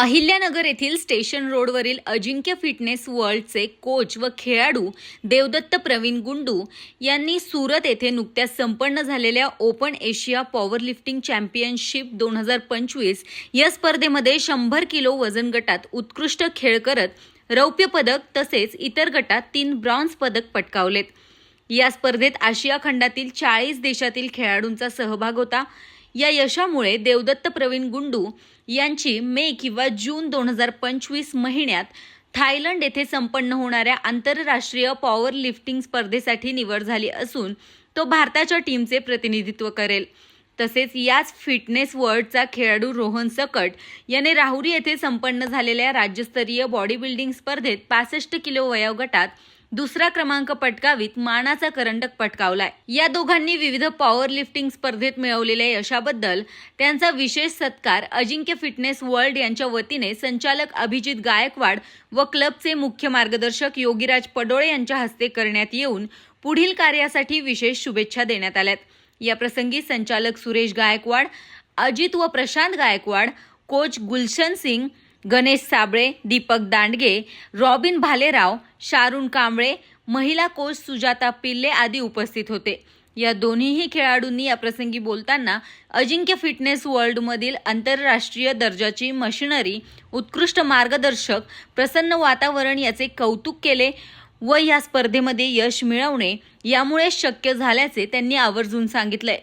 अहिल्यानगर येथील स्टेशन रोडवरील अजिंक्य fitness वर्ल्डचे coach व खेळाडू देवदत्त प्रवीण गुंडू यांनी सुरत येथे नुकत्याच संपन्न झालेल्या open Asia power lifting championship दोन हजार पंचवीस या स्पर्धेमध्ये शंभर किलो वजन गटात उत्कृष्ट खेळ करत रौप्य पदक तसेच इतर गटात तीन ब्रॉन्झ पदक पटकावलेत. या स्पर्धेत आशिया खंडातील चाळीस देशातील खेळाडूंचा सहभाग होता. या यशामुळे देवदत्त प्रवीण गुंडू यांची मे किंवा जून दोन हजार पंचवीस महिन्यात थायलंड येथे संपन्न होणाऱ्या आंतरराष्ट्रीय पॉवर लिफ्टिंग स्पर्धेसाठी निवड झाली असून तो भारताच्या टीमचे प्रतिनिधित्व करेल. तसेच याच फिटनेस वर्ल्डचा खेळाडू रोहन सकट याने राहुरी येथे संपन्न झालेल्या राज्यस्तरीय बॉडी बिल्डिंग स्पर्धेत पासष्ट किलो वयोगटात दुसरा क्रमांक पटकावीत मानाचा करंडक पटकावलाय. या दोघांनी विविध पॉवर लिफ्टिंग स्पर्धेत मिळवलेल्या यशाबद्दल त्यांचा विशेष सत्कार अजिंक्य फिटनेस वर्ल्ड यांच्या वतीने संचालक अभिजित गायकवाड व क्लबचे मुख्य मार्गदर्शक योगीराज पडोळे यांच्या हस्ते करण्यात येऊन पुढील कार्यासाठी विशेष शुभेच्छा देण्यात आल्यात. या प्रसंगी संचालक सुरेश गायकवाड अजित व प्रशांत गायकवाड कोच गुलशन सिंग गणेश साबळे दीपक दांडगे रॉबिन भालेराव शारुण कांबळे महिला कोच सुजाता पिल्ले आदी उपस्थित होते. या दोन्हीही खेळाडूंनी या प्रसंगी बोलताना अजिंक्य फिटनेस वर्ल्डमधील आंतरराष्ट्रीय दर्जाची मशिनरी उत्कृष्ट मार्गदर्शक प्रसन्न वातावरण याचे कौतुक केले व या स्पर्धेमध्ये यश मिळवणे यामुळे शक्य झाल्याचे त्यांनी आवर्जून सांगितले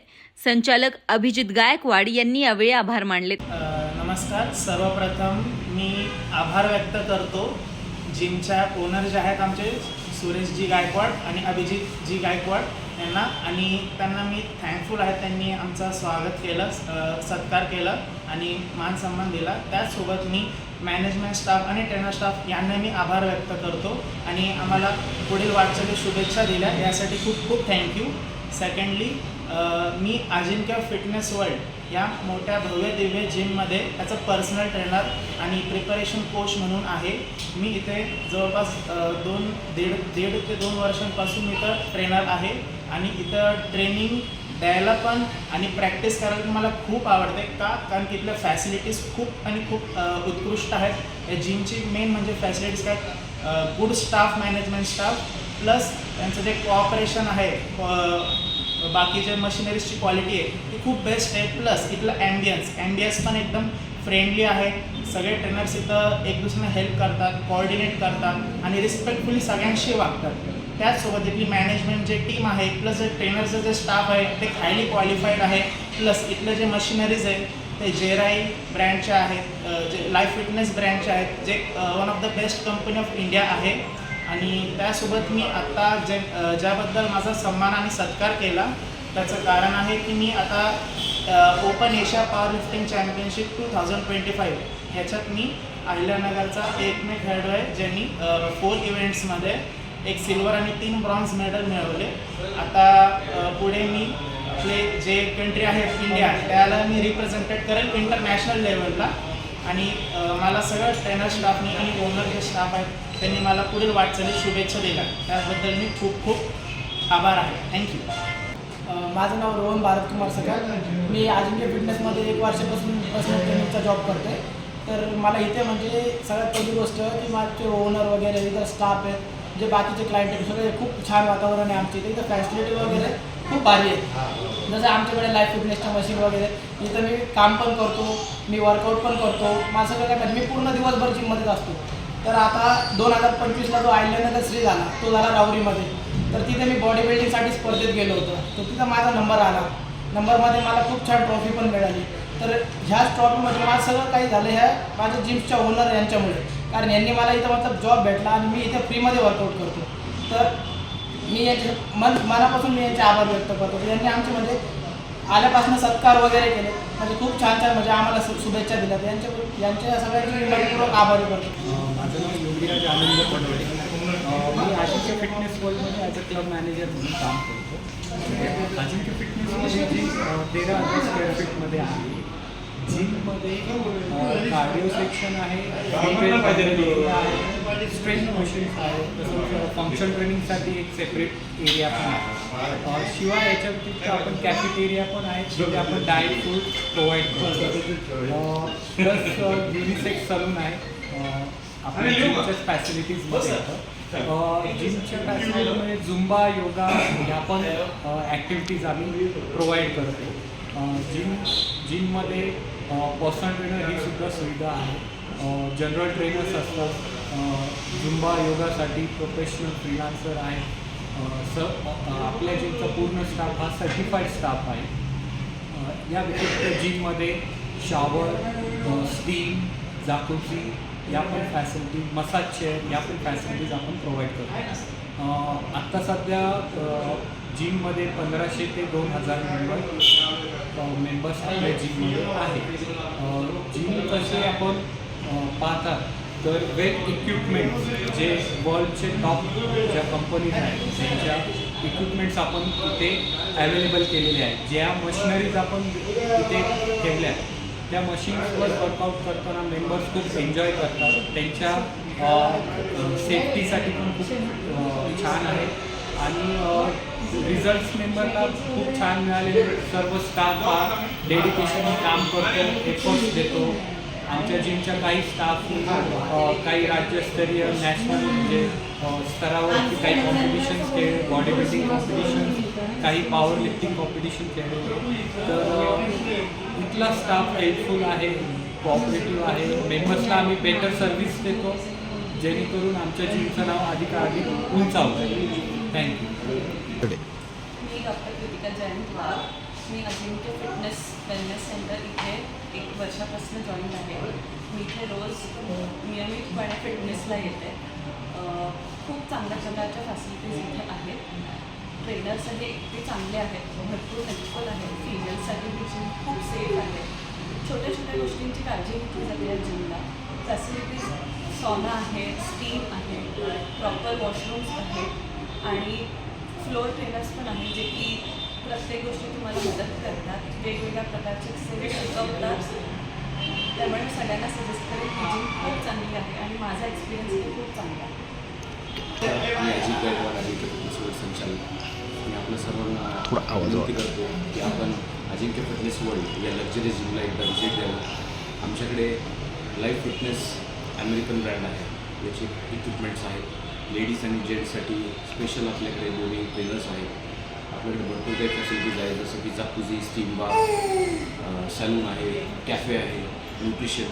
संचालक अभिजित गायकवाड यांनी यावेळी आभार मानले अ, नमस्कार. सर्वप्रथम मी आभार व्यक्त करतो जिमच्या ओनर जे आहेत आमचे सुरेशजी गायकवाड आणि अभिजितजी गायकवाड यांना. आणि त्यांना मी थँकफुल आहे त्यांनी आमचं स्वागत केलं सत्कार केला आणि मान सन्मान दिला. त्याचसोबत मी मॅनेजमेंट स्टाफ आणि ट्रेनर स्टाफ यांना मी आभार व्यक्त करतो. आणि आम्हाला पुढील वाटचाली शुभेच्छा दिल्या. यासाठी खूप खूप थँक्यू सेकंडली मी अजिंक्य फिटनेस वर्ल्ड या मोठ्या भव्य दिव्य जिममध्ये त्याचं पर्सनल ट्रेनर आणि प्रिपरेशन कोच म्हणून आहे. मी इथे जवळपास दोन दीड दीड ते दोन वर्षांपासून मी इथं ट्रेनर आहे. आणि इथं ट्रेनिंग द्यायला पण आणि प्रॅक्टिस करायला पण मला खूप आवडते. का? कारण की इथल्या फॅसिलिटीज खूप आणि खूप उत्कृष्ट आहेत. या जिमची मेन म्हणजे फॅसिलिटीज काय? Good staff management staff plus त्यांचं जे कॉपरेशन आहे बाकीच्या मशिनरीजची क्वालिटी आहे. ती खूप बेस्ट आहे. प्लस इथलं ॲम्बियन्स ॲम्बियन्स पण एकदम फ्रेंडली आहे. सगळे ट्रेनर्स इथं एक दुसऱ्यांना हेल्प करतात कोऑर्डिनेट करतात आणि रिस्पेक्टफुली सगळ्यांशी वागतात. त्याचसोबत इथली मॅनेजमेंट जे टीम आहे प्लस जे ट्रेनरचं जे स्टाफ आहे ते हायली क्वालिफाईड आहे. प्लस इथलं जे मशिनरीज आहे ते जेराई ब्रँडचे आहेत जे लाईफ फिटनेस ब्रँडचे आहेत जे one of the best company of India आहे. आणि त्यासोबत मी आत्ता जे ज्याबद्दल माझा सन्मान आणि सत्कार केला त्याचं कारण आहे की मी आता open Asia power lifting championship two thousand twenty five ह्याच्यात मी अहिल्यानगरचा एकमेव खेळाडू आहे ज्यांनी फोर इव्हेंट्समध्ये एक सिल्वर आणि तीन ब्रॉन्झ मेडल मिळवले. आता पुढे मी आपले जे कंट्री आहे इंडिया त्याला मी रिप्रेझेंटेड करेल इंटरनॅशनल लेवलला आणि मला सगळं ट्रेनर स्टाफनी आणि ओनर जे स्टाफ आहेत त्यांनी मला पुढील वाटचाली शुभेच्छा दिल्या. त्याबद्दल मी खूप खूप आभार आहे. थँक्यू माझं नाव रोहन भारतकुमार सकाळ. मी अजिंक्य फिटनेसमध्ये एक वर्षापासून पर्सनल ट्रेनिंगचा जॉब करते तर मला इथे म्हणजे सगळ्यात पहिली गोष्ट की माझे ओनर वगैरे इतर स्टाफ आहेत जे बाकीचे क्लायंट आहेत सगळे खूप छान वातावरण आहे आमच्या इथे. इथं फॅसिलिटी वगैरे खूप भारी आहे. जसं आमच्याकडे लाईफ फिटनेसच्या मशीन वगैरे इथं मी काम पण करतो मी वर्कआउट पण करतो माझं सगळं काय म्हणजे मी पूर्ण दिवसभर जिममध्येच असतो. तर आता दोन हजार पंचवीसला जो आयल्यानंतर श्री झाला तो झाला राहुरीमध्ये. तर तिथे मी बॉडी बिल्डिंगसाठी स्पर्धेत गेलो होतो. तर तिथं माझा नंबर आला. नंबरमध्ये मला खूप छान ट्रॉफी पण मिळाली. तर ह्याच ट्रॉफीमध्ये माझं सगळं काही झालं ह्या माझ्या जिमच्या ओनर यांच्यामुळे. कारण यांनी मला इथं मतलब जॉब भेटला आणि मी इथे फ्रीमध्ये वर्कआउट करतो. तर मी याचे मन मनापासून मी याचे आभार व्यक्त करतो. यांनी आमचे म्हणजे आल्यापासून सत्कार वगैरे केले. म्हणजे खूप छान छान म्हणजे आम्हाला शुभेच्छा दिल्या. यांच्या यांच्या सगळ्यांचे मनपूर्वक आभारी करतो. माझं नाव योगीराज आनंद पडोळे मी अजिंक्य फिटनेस वर्ल्डमध्ये ॲज अ क्लब मॅनेजर म्हणून काम करतो. अजिंक्य फिटनेसमध्ये जी तेरा हजार स्क्वेअर फीटमध्ये आहे. जिममध्ये कार्डिओ सेक्शन आहे स्ट्रेंथ मशीन्स आहे तसंच फंक्शन ट्रेनिंगसाठी एक सेपरेट एरिया पण आहे. शिवाय याच्या व्यतिरिक्त आपण कॅफेटेरिया पण आहे जिथे आपण डाएट फूड प्रोव्हाइड करतो. प्लस युनिसेक्स सलून आहे. आपल्या जिमच्याच फॅसिलिटीजमध्ये येतं. जिमच्या फॅसिलिटीमध्ये झुंबा योगा ह्या पण ॲक्टिव्हिटीज आम्ही प्रोव्हाइड करतो. जिम जिममध्ये पर्सनल ट्रेनर ही सुद्धा सुविधा आहे. जनरल ट्रेनर्स असतात. झुंबा योगासाठी प्रोफेशनल फ्रीलान्सर आहे स आपल्या जिमचा पूर्ण स्टाफ हा सर्टिफाईड स्टाफ आहे. या व्यतिरिक्त जिममध्ये शॉवर स्टीम जाकुची या पण फॅसिलिटी मसाज चेअर या पण फॅसिलिटीज आपण प्रोव्हाइड करतो. आत्ता सध्या जिममध्ये पंधराशे ते दोन हजार मेंबर मेंबर्स आपल्या जिममध्ये आहेत. जिम कसे आपण पाहतात तर वेल इक्विपमेंट्स जे वर्ल्डचे टॉप ज्या कंपनीज आहेत त्यांच्या इक्विपमेंट्स आपण इथे अवेलेबल केलेले आहेत ज्या मशिनरीज आपण इथे ठेवल्या आहेत त्या मशीन्सवर वर्कआउट करताना मेंबर्स खूप एन्जॉय करतात. त्यांच्या सेफ्टीसाठी पण खूप छान आहे. आणि रिझल्ट्स मेंबरला खूप छान मिळाले. सर्व स्टाफ हा डेडिकेशन काम करतो एफर्ट्स देतो. आमच्या जिमच्या काही स्टाफ काही राज्यस्तरीय नॅशनल म्हणजे स्तरावरती काही कॉम्पिटिशन्स खेळ बॉडी बिल्डिंग कॉम्पिटिशन काही पॉवर लिफ्टिंग कॉम्पिटिशन खेळले. तर इथला स्टाफ हेल्पफुल आहे कॉपरेटिव्ह आहे. मेंबर्सला आम्ही बेटर सर्व्हिस देतो जेणेकरून आमच्या जिमचं नाव अधिकाधिक उंचावतं. थँक्यू जयंत वाघ मी अजिंक्य फिटनेस वेलनेस सेंटर इथे एक वर्षापासून जॉईन आहे. मी इथे रोज नियमितपणे फिटनेसला येते. खूप चांगल्या प्रकारच्या फॅसिलिटीज इथे आहेत. ट्रेनर्सही इतके चांगले आहेत. भरपूर हेल्पफुल आहेत. फिमेल्ससाठी देखील खूप सेफ आहे. छोट्या छोट्या गोष्टींची काळजी घेतली जाते या जिमला. फॅसिलिटीज सॉना आहे स्टीम आहे प्रॉपर वॉशरूम्स आहेत. आणि फ्लोअर ट्रेनर्स पण आहेत जे की प्रत्येक गोष्टी तुम्हाला मदत करतात. वेगवेगळ्या प्रकारचे एक्सरसाइज शिकवतात. त्यामुळे मी सगळ्यांना सजेस्ट करेन की जिम खूप चांगली आहे आणि माझा एक्सपिरियन्स ही खूप चांगला आहे. सर्वांना विनंती करतो की आपण अजिंक्य फिटनेस वर्ल्ड या लक्झरी जिमला एकदा व्हिजिट द्यावं. आमच्याकडे लाईफ फिटनेस अमेरिकन ब्रँड आहे. याचे इक्विपमेंट्स आहेत. लेडीज आणि जेंट्ससाठी स्पेशल आपल्याकडे दोन्ही ट्रेनर्स आहेत. आपल्याकडे भरपूर काही फॅसिलिटीज आहेत जसं की जाकुझी स्टीम बार सॅलून आहे कॅफे आहे न्यूट्रिशन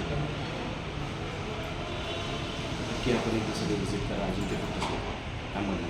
नक्की आपण एकदा सगळे व्हिजिट करा अजिंक्य फिटनेस वर्ल्ड त्यामध्ये.